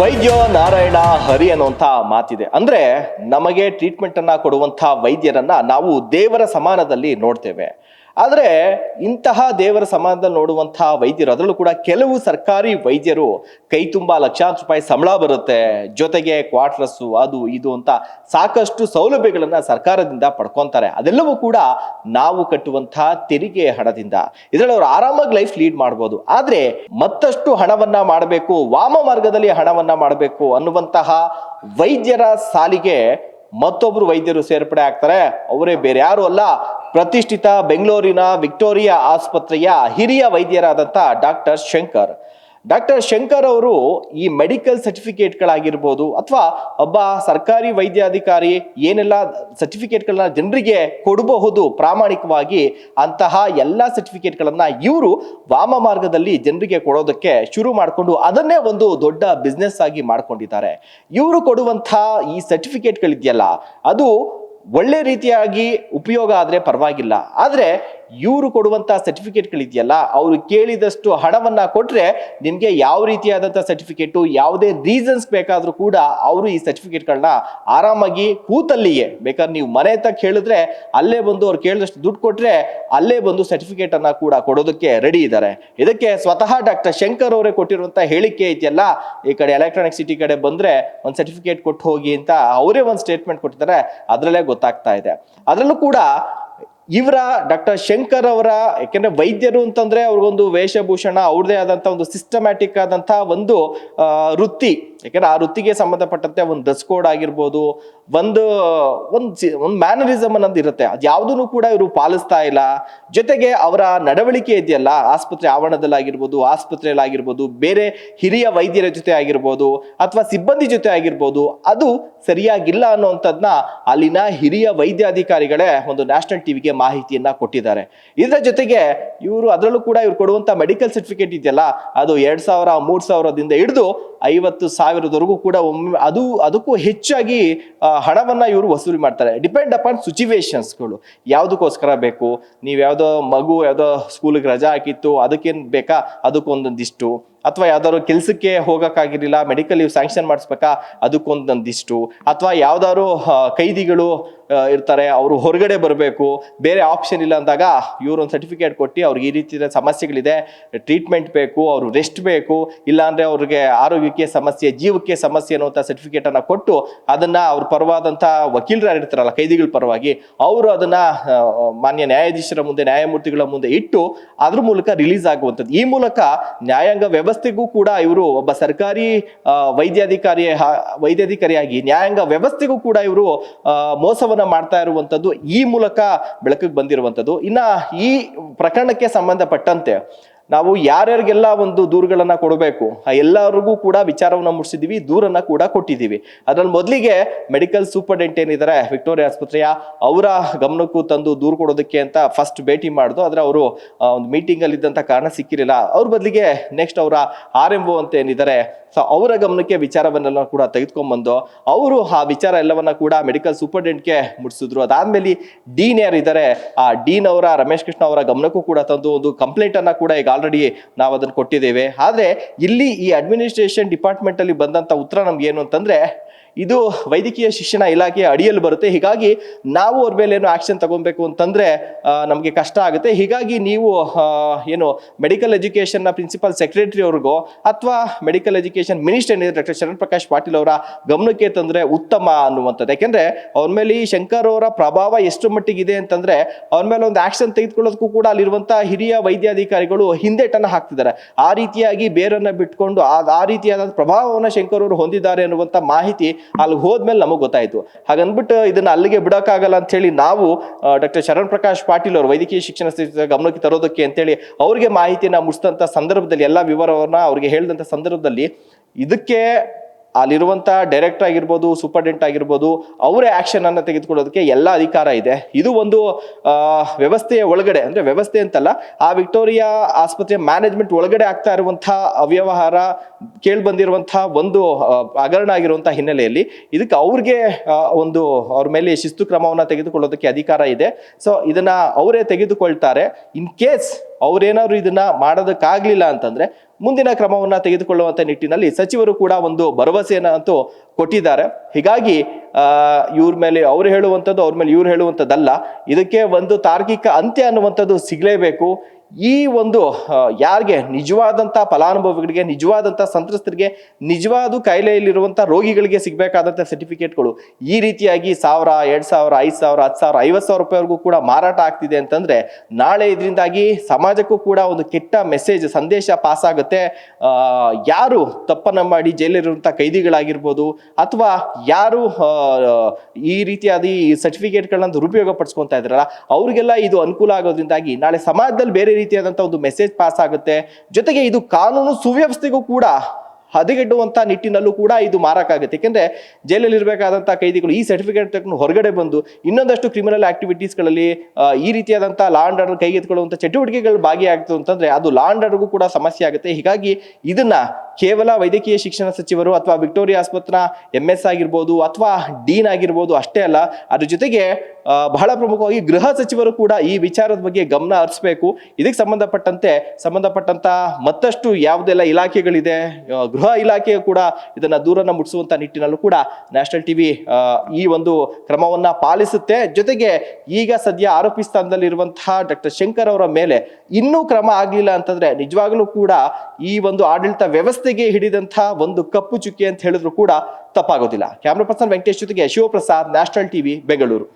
ವೈದ್ಯ ನಾರಾಯಣ ಹರಿ ಅನ್ನುವಂಥ ಮಾತಿದೆ. ಅಂದ್ರೆ ನಮಗೆ ಟ್ರೀಟ್ಮೆಂಟ್ ಅನ್ನ ಕೊಡುವಂಥ ವೈದ್ಯರನ್ನ ನಾವು ದೇವರ ಸಮಾನದಲ್ಲಿ ನೋಡ್ತೇವೆ. ಆದರೆ ಇಂತಹ ದೇವರ ಸಮಾಜದಲ್ಲಿ ನೋಡುವಂತಹ ವೈದ್ಯರು, ಅದರಲ್ಲೂ ಕೂಡ ಕೆಲವು ಸರ್ಕಾರಿ ವೈದ್ಯರು ಕೈ ತುಂಬ ಲಕ್ಷಾಂತರ ರೂಪಾಯಿ ಸಂಬಳ ಬರುತ್ತೆ. ಜೊತೆಗೆ ಕ್ವಾರ್ಟರ್ಸು ಅದು, ಇದು ಅಂತ ಸಾಕಷ್ಟು ಸೌಲಭ್ಯಗಳನ್ನು ಸರ್ಕಾರದಿಂದ ಪಡ್ಕೊತಾರೆ. ಅದೆಲ್ಲವೂ ಕೂಡ ನಾವು ಕಟ್ಟುವಂತಹ ತೆರಿಗೆ ಹಣದಿಂದ. ಇದರಲ್ಲಿ ಅವರು ಆರಾಮಾಗಿ ಲೈಫ್ ಲೀಡ್ ಮಾಡ್ಬೋದು. ಆದರೆ ಮತ್ತಷ್ಟು ಹಣವನ್ನ ಮಾಡಬೇಕು, ವಾಮ ಮಾರ್ಗದಲ್ಲಿ ಹಣವನ್ನ ಮಾಡಬೇಕು ಅನ್ನುವಂತಹ ವೈದ್ಯರ ಸಾಲಿಗೆ ಮತ್ತೊಬ್ರು ವೈದ್ಯರು ಸೇರ್ಪಡೆ ಆಗ್ತಾರೆ. ಅವರೇ ಬೇರೆ ಯಾರು ಅಲ್ಲ. ಪ್ರತಿಷ್ಠಿತ ಬೆಂಗಳೂರಿನ ವಿಕ್ಟೋರಿಯಾ ಆಸ್ಪತ್ರೆಯ ಹಿರಿಯ ವೈದ್ಯರಾದಂಥ ಡಾಕ್ಟರ್ ಶಂಕರ್. ಡಾಕ್ಟರ್ ಶಂಕರ್ ಅವರು ಈ ಮೆಡಿಕಲ್ ಸರ್ಟಿಫಿಕೇಟ್ಗಳಾಗಿರ್ಬೋದು ಅಥವಾ ಒಬ್ಬ ಸರ್ಕಾರಿ ವೈದ್ಯಾಧಿಕಾರಿ ಏನೆಲ್ಲ ಸರ್ಟಿಫಿಕೇಟ್ಗಳನ್ನ ಜನರಿಗೆ ಕೊಡಬಹುದು ಪ್ರಾಮಾಣಿಕವಾಗಿ ಅಂತಹ ಎಲ್ಲ ಸರ್ಟಿಫಿಕೇಟ್ಗಳನ್ನು ಇವರು ವಾಮ ಮಾರ್ಗದಲ್ಲಿ ಜನರಿಗೆ ಕೊಡೋದಕ್ಕೆ ಶುರು ಮಾಡಿಕೊಂಡು ಅದನ್ನೇ ಒಂದು ದೊಡ್ಡ ಬಿಸ್ನೆಸ್ ಆಗಿ ಮಾಡ್ಕೊಂಡಿದ್ದಾರೆ. ಇವರು ಕೊಡುವಂಥ ಈ ಸರ್ಟಿಫಿಕೇಟ್ಗಳಿದೆಯಲ್ಲ, ಅದು ಒಳ್ಳೆ ರೀತಿಯಾಗಿ ಉಪಯೋಗ ಆದರೆ ಪರವಾಗಿಲ್ಲ. ಆದರೆ ಇವರು ಕೊಡುವಂಥ ಸರ್ಟಿಫಿಕೇಟ್ಗಳಿದೆಯಲ್ಲ, ಅವರು ಕೇಳಿದಷ್ಟು ಹಣವನ್ನು ಕೊಟ್ಟರೆ ನಿಮಗೆ ಯಾವ ರೀತಿಯಾದಂಥ ಸರ್ಟಿಫಿಕೇಟು, ಯಾವುದೇ ರೀಸನ್ಸ್ ಬೇಕಾದರೂ ಕೂಡ ಅವರು ಈ ಸರ್ಟಿಫಿಕೇಟ್ಗಳನ್ನ ಆರಾಮಾಗಿ ಕೂತಲ್ಲಿಯೇ, ಬೇಕಾದ್ರೆ ನೀವು ಮನೆ ತಕ್ಕ ಹೇಳಿದ್ರೆ ಅಲ್ಲೇ ಬಂದು ಅವ್ರು ಕೇಳಿದಷ್ಟು ದುಡ್ಡು ಕೊಟ್ಟರೆ ಅಲ್ಲೇ ಬಂದು ಸರ್ಟಿಫಿಕೇಟನ್ನು ಕೂಡ ಕೊಡೋದಕ್ಕೆ ರೆಡಿ ಇದ್ದಾರೆ ಇದಕ್ಕೆ ಸ್ವತಃ ಡಾಕ್ಟರ್ ಶಂಕರ್ ಅವರೇ ಕೊಟ್ಟಿರುವಂಥ ಹೇಳಿಕೆ ಇದೆಯಲ್ಲ ಈ ಕಡೆ ಎಲೆಕ್ಟ್ರಾನಿಕ್ ಸಿಟಿ ಕಡೆ ಬಂದರೆ ಒಂದು ಸರ್ಟಿಫಿಕೇಟ್ ಕೊಟ್ಟು ಹೋಗಿ ಅಂತ ಅವರೇ ಒಂದು ಸ್ಟೇಟ್ಮೆಂಟ್ ಕೊಟ್ಟಿದ್ದಾರೆ. ಅದರಲ್ಲೇ ಗೊತ್ತಾಗ್ತಾ ಇದೆ. ಅದರಲ್ಲೂ ಕೂಡ ಇವರ ಡಾಕ್ಟರ್ ಶಂಕರ್ ಅವರ ಯಾಕೆಂದ್ರೆ ವೈದ್ಯರು ಅಂತಂದ್ರೆ ಅವ್ರಿಗೊಂದು ವೇಷಭೂಷಣ ಅವ್ರದೇ ಆದಂತ ಒಂದು ಸಿಸ್ಟಮ್ಯಾಟಿಕ್ ಆದಂತಹ ಒಂದು ವೃತ್ತಿ ಯಾಕಂದ್ರೆ ಆ ವೃತ್ತಿಗೆ ಸಂಬಂಧಪಟ್ಟಂತೆ ಒಂದು ಡ್ರೆಸ್ ಕೋಡ್ ಆಗಿರ್ಬೋದು, ಒಂದು ಒಂದು ಒಂದು ಮ್ಯಾನರಿಸಮ್ ಅನ್ನೋದು ಇರುತ್ತೆ. ಅದು ಯಾವುದನ್ನು ಕೂಡ ಇವರು ಪಾಲಿಸ್ತಾ ಇಲ್ಲ. ಜೊತೆಗೆ ಅವರ ನಡವಳಿಕೆ ಇದೆಯಲ್ಲ, ಆಸ್ಪತ್ರೆ ಆವರಣದಲ್ಲಾಗಿರ್ಬೋದು, ಆಸ್ಪತ್ರೆಯಲ್ಲಾಗಿರ್ಬೋದು, ಬೇರೆ ಹಿರಿಯ ವೈದ್ಯರ ಜೊತೆ ಆಗಿರ್ಬೋದು, ಅಥವಾ ಸಿಬ್ಬಂದಿ ಜೊತೆ ಆಗಿರ್ಬೋದು, ಅದು ಸರಿಯಾಗಿಲ್ಲ ಅನ್ನುವಂಥದ್ದನ್ನ ಅಲ್ಲಿನ ಹಿರಿಯ ವೈದ್ಯಾಧಿಕಾರಿಗಳೇ ಒಂದು ನ್ಯಾಷನಲ್ ಟಿವಿಗೆ ಮಾಹಿತಿಯನ್ನ ಕೊಟ್ಟಿದ್ದಾರೆ. ಇದರ ಜೊತೆಗೆ ಇವರು ಅದರಲ್ಲೂ ಕೂಡ ಇವ್ರು ಕೊಡುವಂತ ಮೆಡಿಕಲ್ ಸರ್ಟಿಫಿಕೇಟ್ ಇದೆಯಲ್ಲ, ಅದು ಎರಡ್ ಸಾವಿರ, ಮೂರ್ ಸಾವಿರದಿಂದ ಹಿಡಿದು ಐವತ್ತು ಸಾವಿರದವರೆಗೂ ಕೂಡ ಒಮ್ಮೆ ಅದು, ಅದಕ್ಕೂ ಹೆಚ್ಚಾಗಿ ಹಣವನ್ನು ಇವರು ವಸೂಲಿ ಮಾಡ್ತಾರೆ. ಡಿಪೆಂಡ್ ಅಪಾನ್ ಸಿಚುವೇಶನ್ಸ್ಗಳು ಯಾವುದಕ್ಕೋಸ್ಕರ ಬೇಕು? ನೀವು ಯಾವುದೋ ಮಗು, ಯಾವುದೋ ಸ್ಕೂಲಿಗೆ ರಜಾ ಹಾಕಿತ್ತು, ಅದಕ್ಕೇನು ಬೇಕಾ? ಅದಕ್ಕೊಂದೊಂದಿಷ್ಟು. ಅಥವಾ ಯಾವ್ದಾದ್ರು ಕೆಲಸಕ್ಕೆ ಹೋಗೋಕ್ಕಾಗಿರಲಿಲ್ಲ ಮೆಡಿಕಲ್ ಲೀವ್ ಸ್ಯಾಂಕ್ಷನ್ ಮಾಡಿಸ್ಬೇಕಾ, ಅದಕ್ಕೊಂದೊಂದಿಷ್ಟು. ಅಥವಾ ಯಾವ್ದಾದ್ರು ಕೈದಿಗಳು ಇರ್ತಾರೆ, ಅವರು ಹೊರಗಡೆ ಬರಬೇಕು, ಬೇರೆ ಆಪ್ಷನ್ ಇಲ್ಲ ಅಂದಾಗ ಇವರೊಂದು ಸರ್ಟಿಫಿಕೇಟ್ ಕೊಟ್ಟು ಅವ್ರಿಗೆ ಈ ರೀತಿಯ ಸಮಸ್ಯೆಗಳಿದೆ ಟ್ರೀಟ್ಮೆಂಟ್ ಬೇಕು, ಅವರು ರೆಸ್ಟ್ ಬೇಕು ಇಲ್ಲಾಂದರೆ ಅವ್ರಿಗೆ ಆರೋಗ್ಯಕ್ಕೆ ಸಮಸ್ಯೆ, ಜೀವಕ್ಕೆ ಸಮಸ್ಯೆ ಅನ್ನುವಂಥ ಸರ್ಟಿಫಿಕೇಟನ್ನು ಕೊಟ್ಟು, ಅದನ್ನು ಅವ್ರ ಪರವಾದಂಥ ಇರ್ತಾರಲ್ಲ ಕೈದಿಗಳ ಪರವಾಗಿ, ಅವರು ಅದನ್ನು ಮಾನ್ಯ ನ್ಯಾಯಾಧೀಶರ ಮುಂದೆ, ನ್ಯಾಯಮೂರ್ತಿಗಳ ಮುಂದೆ ಇಟ್ಟು, ಅದ್ರ ಮೂಲಕ ರಿಲೀಸ್ ಆಗುವಂಥದ್ದು. ಈ ಮೂಲಕ ನ್ಯಾಯಾಂಗ ವ್ಯವಸ್ಥೆಗೂ ಕೂಡ ಇವರು ಒಬ್ಬ ಸರ್ಕಾರಿ ವೈದ್ಯಾಧಿಕಾರಿ ವೈದ್ಯಾಧಿಕಾರಿಯಾಗಿ, ನ್ಯಾಯಾಂಗ ವ್ಯವಸ್ಥೆಗೂ ಕೂಡ ಇವರು ಮೋಸವನ್ನ ಮಾಡ್ತಾ ಇರುವಂಥದ್ದು ಈ ಮೂಲಕ ಬೆಳಕಿಗೆ ಬಂದಿರುವಂತದ್ದು. ಇನ್ನ ಈ ಪ್ರಕರಣಕ್ಕೆ ಸಂಬಂಧಪಟ್ಟಂತೆ ನಾವು ಯಾರ್ಯಾರಿಗೆಲ್ಲ ಒಂದು ದೂರುಗಳನ್ನು ಕೊಡಬೇಕು, ಆ ಎಲ್ಲರಿಗೂ ಕೂಡ ವಿಚಾರವನ್ನ ಮುಟ್ಟಿಸಿದೀವಿ ದೂರನ್ನ ಕೂಡ ಕೊಟ್ಟಿದ್ದೀವಿ ಅದ್ರಲ್ಲಿ ಮೊದಲಿಗೆ ಮೆಡಿಕಲ್ ಸೂಪರ್ಡೆಂಟ್ ಏನಿದ್ದಾರೆ ವಿಕ್ಟೋರಿಯಾ ಆಸ್ಪತ್ರೆಯ ಅವರ ಗಮನಕ್ಕೂ ತಂದು ದೂರು ಕೊಡೋದಕ್ಕೆ ಅಂತ ಫಸ್ಟ್ ಭೇಟಿ ಮಾಡಿದ್ರು ಆದರೆ ಅವರು ಒಂದು ಮೀಟಿಂಗ್ ಅಲ್ಲಿ ಕಾರಣ ಸಿಕ್ಕಿರಲಿಲ್ಲ. ಅವ್ರ ಬದಲಿಗೆ ನೆಕ್ಸ್ಟ್ ಅವರ ಆರ್ ಎಂ ಅಂತ ಏನಿದ್ದಾರೆ ಸೊ ಅವರ ಗಮನಕ್ಕೆ ವಿಚಾರವನ್ನೆಲ್ಲ ಕೂಡ ತೆಗೆದುಕೊಂಡ್ಬಂದು ಅವರು ಆ ವಿಚಾರ ಎಲ್ಲವನ್ನ ಕೂಡ ಮೆಡಿಕಲ್ ಸೂಪರ್ಡೆಂಟ್ಗೆ ಮುಡಿಸಿದ್ರು. ಅದಾದ್ಮೇಲೆ ಡೀನ್ ಯಾರಿದ್ದಾರೆ ಆ ಡೀನ್ ಅವರ, ರಮೇಶ್ ಕೃಷ್ಣ ಅವರ ಗಮನಕ್ಕೂ ಕೂಡ ತಂದು ಒಂದು ಕಂಪ್ಲೇಂಟ್ ಅನ್ನ ಕೂಡ ಈಗ ಆಲ್ರೆಡಿ ನಾವು ಅದನ್ನು ಕೊಟ್ಟಿದ್ದೇವೆ. ಆದರೆ ಇಲ್ಲಿ ಈ ಅಡ್ಮಿನಿಸ್ಟ್ರೇಷನ್ ಡಿಪಾರ್ಟ್ಮೆಂಟಲ್ಲಿ ಬಂದಂಥ ಉತ್ತರ ನಮ್ಗೆ ಏನು ಅಂತಂದ್ರೆ ಇದು ವೈದ್ಯಕೀಯ ಶಿಕ್ಷಣ ಇಲಾಖೆಯ ಅಡಿಯಲ್ಲಿ ಬರುತ್ತೆ. ಹೀಗಾಗಿ ನಾವು ಅವ್ರ ಮೇಲೆ ಏನು ಆಕ್ಷನ್ ತಗೊಬೇಕು ಅಂತಂದ್ರೆ ನಮಗೆ ಕಷ್ಟ ಆಗುತ್ತೆ. ಹೀಗಾಗಿ ನೀವು ಏನು ಮೆಡಿಕಲ್ ಎಜುಕೇಶನ್ನ ಪ್ರಿನ್ಸಿಪಲ್ ಸೆಕ್ರೆಟರಿ ಅವ್ರಿಗೋ ಅಥವಾ ಮೆಡಿಕಲ್ ಎಜುಕೇಶನ್ ಮಿನಿಸ್ಟರ್ ಏನಿದೆ ಡಾಕ್ಟರ್ ಪ್ರಕಾಶ್ ಪಾಟೀಲ್ ಅವರ ಗಮನಕ್ಕೆ ತಂದ್ರೆ ಉತ್ತಮ ಅನ್ನುವಂಥದ್ದು. ಯಾಕೆಂದ್ರೆ ಅವ್ರ ಮೇಲೆ ಈ ಶಂಕರ್ ಅವರ ಪ್ರಭಾವ ಎಷ್ಟು ಮಟ್ಟಿಗಿದೆ ಅಂತಂದ್ರೆ, ಅವ್ರ ಮೇಲೆ ಒಂದು ಆಕ್ಷನ್ ತೆಗೆದುಕೊಳ್ಳೋದಕ್ಕೂ ಕೂಡ ಅಲ್ಲಿರುವಂಥ ಹಿರಿಯ ವೈದ್ಯಾಧಿಕಾರಿಗಳು ಹಿಂದೇಟನ್ನು ಹಾಕ್ತಿದ್ದಾರೆ. ಆ ರೀತಿಯಾಗಿ ಬೇರನ್ನ ಬಿಟ್ಕೊಂಡು, ಆ ರೀತಿಯಾದ ಪ್ರಭಾವವನ್ನು ಶಂಕರ್ ಅವರು ಹೊಂದಿದ್ದಾರೆ ಅನ್ನುವಂಥ ಮಾಹಿತಿ ಅಲ್ಲಿ ಹೋದ್ಮೇಲೆ ನಮಗೆ ಗೊತ್ತಾಯಿತು. ಹಾಗನ್ಬಿಟ್ಟು ಇದನ್ನ ಅಲ್ಲಿಗೆ ಬಿಡೋಕ್ಕಾಗಲ್ಲ ಅಂತ ಹೇಳಿ ನಾವು ಡಾಕ್ಟರ್ ಶರಣ್ ಪ್ರಕಾಶ್ ಪಾಟೀಲ್ ಅವರು ವೈದ್ಯಕೀಯ ಶಿಕ್ಷಣ ಗಮನಕ್ಕೆ ತರೋದಕ್ಕೆ ಅಂತೇಳಿ ಅವ್ರಿಗೆ ಮಾಹಿತಿನ ಮುಟ್ಟಿಸಿದಂತ ಸಂದರ್ಭದಲ್ಲಿ ಎಲ್ಲ ವಿವರವನ್ನ ಅವ್ರಿಗೆ ಹೇಳಿದಂತ ಸಂದರ್ಭದಲ್ಲಿ ಇದಕ್ಕೆ ಅಲ್ಲಿರುವಂತ ಡೈರೆಕ್ಟರ್ ಆಗಿರ್ಬೋದು, ಸೂಪರ್ಡೆಂಟ್ ಆಗಿರ್ಬೋದು, ಅವರೇ ಆಕ್ಷನ್ ಅನ್ನ ತೆಗೆದುಕೊಳ್ಳೋದಕ್ಕೆ ಎಲ್ಲ ಅಧಿಕಾರ ಇದೆ. ಇದು ಒಂದು ವ್ಯವಸ್ಥೆಯ ಒಳಗಡೆ, ಅಂದ್ರೆ ವ್ಯವಸ್ಥೆ ಅಂತಲ್ಲ, ಆ ವಿಕ್ಟೋರಿಯಾ ಆಸ್ಪತ್ರೆಯ ಮ್ಯಾನೇಜ್ಮೆಂಟ್ ಒಳಗಡೆ ಆಗ್ತಾ ಇರುವಂತಹ ಅವ್ಯವಹಾರ ಕೇಳಿ ಬಂದಿರುವಂತಹ ಒಂದು ಹಗರಣ ಆಗಿರುವಂತಹ ಹಿನ್ನೆಲೆಯಲ್ಲಿ ಇದಕ್ಕೆ ಅವ್ರಿಗೆ ಒಂದು ಅವ್ರ ಮೇಲೆ ಶಿಸ್ತು ಕ್ರಮವನ್ನು ತೆಗೆದುಕೊಳ್ಳೋದಕ್ಕೆ ಅಧಿಕಾರ ಇದೆ. ಸೊ ಇದನ್ನ ಅವರೇ ತೆಗೆದುಕೊಳ್ತಾರೆ. ಇನ್ ಕೇಸ್ ಅವರೇನಾದ್ರು ಇದನ್ನ ಮಾಡೋದಕ್ಕಾಗ್ಲಿಲ್ಲ ಅಂತಂದ್ರೆ ಮುಂದಿನ ಕ್ರಮವನ್ನ ತೆಗೆದುಕೊಳ್ಳುವಂತ ನಿಟ್ಟಿನಲ್ಲಿ ಸಚಿವರು ಕೂಡ ಒಂದು ಭರವಸೆಯನ್ನ ಅಂತೂ ಕೊಟ್ಟಿದ್ದಾರೆ. ಹೀಗಾಗಿ ಇವ್ರ ಮೇಲೆ ಅವ್ರು ಹೇಳುವಂಥದ್ದು ಅವ್ರ ಮೇಲೆ ಇವ್ರು ಹೇಳುವಂಥದ್ದಲ್ಲ. ಇದಕ್ಕೆ ಒಂದು ತಾರ್ಕಿಕ ಅಂತ್ಯ ಅನ್ನುವಂಥದ್ದು ಸಿಗಲೇಬೇಕು. ಈ ಒಂದು ಯಾರಿಗೆ ನಿಜವಾದಂಥ ಫಲಾನುಭವಿಗಳಿಗೆ ನಿಜವಾದಂಥ ಸಂತ್ರಸ್ತರಿಗೆ, ನಿಜವಾದ ಕಾಯಿಲೆಯಲ್ಲಿರುವಂಥ ರೋಗಿಗಳಿಗೆ ಸಿಗಬೇಕಾದಂಥ ಸರ್ಟಿಫಿಕೇಟ್ಗಳು ಈ ರೀತಿಯಾಗಿ ಸಾವಿರ, ಎರಡು ಸಾವಿರ, ಐದು ಸಾವಿರ, ಹತ್ತು ಸಾವಿರ, ಐವತ್ತು ಸಾವಿರ ರೂಪಾಯಿವರೆಗೂ ಕೂಡ ಮಾರಾಟ ಆಗ್ತಿದೆ ಅಂತಂದರೆ ನಾಳೆ ಇದರಿಂದಾಗಿ ಸಮಾಜಕ್ಕೂ ಕೂಡ ಒಂದು ಕೆಟ್ಟ ಮೆಸೇಜ್ ಸಂದೇಶ ಪಾಸ್ ಆಗುತ್ತೆ. ಯಾರು ತಪ್ಪನ್ನು ಮಾಡಿ ಜೈಲಿರುವಂಥ ಕೈದಿಗಳಾಗಿರ್ಬೋದು ಅಥವಾ ಯಾರು ಈ ರೀತಿಯಾದ ಈ ಸರ್ಟಿಫಿಕೇಟ್ಗಳನ್ನ ದುರುಪಯೋಗ ಪಡಿಸ್ಕೊತಾ ಇದ್ರಲ್ಲ ಅವರಿಗೆಲ್ಲ ಇದು ಅನುಕೂಲ ಆಗೋದ್ರಿಂದಾಗಿ ನಾಳೆ ಸಮಾಜದಲ್ಲಿ ಬೇರೆ ರೀತಿಯಾದಂಥ ಒಂದು ಮೆಸೇಜ್ ಪಾಸ್ ಆಗುತ್ತೆ. ಜೊತೆಗೆ ಇದು ಕಾನೂನು ಸುವ್ಯವಸ್ಥೆಗೂ ಕೂಡ ಹದಗೆಡುವಂತ ನಿಟ್ಟಿನಲ್ಲೂ ಕೂಡ ಇದು ಮಾರಕ ಆಗುತ್ತೆ. ಏಕೆಂದರೆ ಜೈಲಲ್ಲಿ ಇರಬೇಕಾದಂತಹ ಕೈದಿಗಳು ಈ ಸರ್ಟಿಫಿಕೇಟ್ ತಗೊಂಡು ಹೊರಗಡೆ ಬಂದು ಇನ್ನೊಂದಷ್ಟು ಕ್ರಿಮಿನಲ್ ಆಕ್ಟಿವಿಟೀಸ್ಗಳಲ್ಲಿ ಈ ರೀತಿಯಾದಂಥ ಲಾ ಅಂಡ್ ಆರ್ಡರ್ ಕೈಗೆತ್ಕೊಳ್ಳುವಂತ ಚಟುವಟಿಕೆಗಳು ಭಾಗಿಯಾಗ್ತದೆ ಅಂತಂದ್ರೆ ಅದು ಲಾ ಅಂಡ್ ಆರ್ಡರ್ಗೂ ಕೂಡ ಸಮಸ್ಯೆ ಆಗುತ್ತೆ. ಹೀಗಾಗಿ ಇದನ್ನ ಕೇವಲ ವೈದ್ಯಕೀಯ ಶಿಕ್ಷಣ ಸಚಿವರು ಅಥವಾ ವಿಕ್ಟೋರಿಯಾ ಆಸ್ಪತ್ರೆ ಎಂ ಎಸ್ ಆಗಿರ್ಬೋದು ಅಥವಾ ಡೀನ್ ಆಗಿರ್ಬೋದು ಅಷ್ಟೇ ಅಲ್ಲ, ಅದ್ರ ಜೊತೆಗೆ ಬಹಳ ಪ್ರಮುಖವಾಗಿ ಗೃಹ ಸಚಿವರು ಕೂಡ ಈ ವಿಚಾರದ ಬಗ್ಗೆ ಗಮನ ಹರಿಸಬೇಕು. ಇದಕ್ಕೆ ಸಂಬಂಧಪಟ್ಟಂತೆ, ಸಂಬಂಧಪಟ್ಟಂತ ಮತ್ತಷ್ಟು ಯಾವುದೆಲ್ಲ ಇಲಾಖೆಗಳಿದೆ ಗೃಹ ಇಲಾಖೆ ಕೂಡ ಇದನ್ನ ದೂರನ್ನ ಮುಟ್ಟಿಸುವಂತ ನಿಟ್ಟಿನಲ್ಲೂ ಕೂಡ ನ್ಯಾಷನಲ್ ಟಿವಿ ಈ ಒಂದು ಕ್ರಮವನ್ನ ಪಾಲಿಸುತ್ತೆ. ಜೊತೆಗೆ ಈಗ ಸದ್ಯ ಆರೋಪಿ ಸ್ಥಾನದಲ್ಲಿರುವಂತಹ ಡಾಕ್ಟರ್ ಶಂಕರ್ ಅವರ ಮೇಲೆ ಇನ್ನೂ ಕ್ರಮ ಆಗಲಿಲ್ಲ ಅಂತಂದ್ರೆ ನಿಜವಾಗ್ಲೂ ಕೂಡ ಈ ಒಂದು ಆಡಳಿತ ವ್ಯವಸ್ಥೆಗೆ ಹಿಡಿದಂತಹ ಒಂದು ಕಪ್ಪು ಚುಕ್ಕಿ ಅಂತ ಹೇಳಿದ್ರು ಕೂಡ ತಪ್ಪಾಗೋದಿಲ್ಲ. ಕ್ಯಾಮ್ರಾ ಪರ್ಸನ್ ವೆಂಕಟೇಶ್ ಜೊತೆಗೆ ಶಿವಪ್ರಸಾದ್ ನ್ಯಾಷನಲ್ ಟಿವಿ, ಬೆಂಗಳೂರು.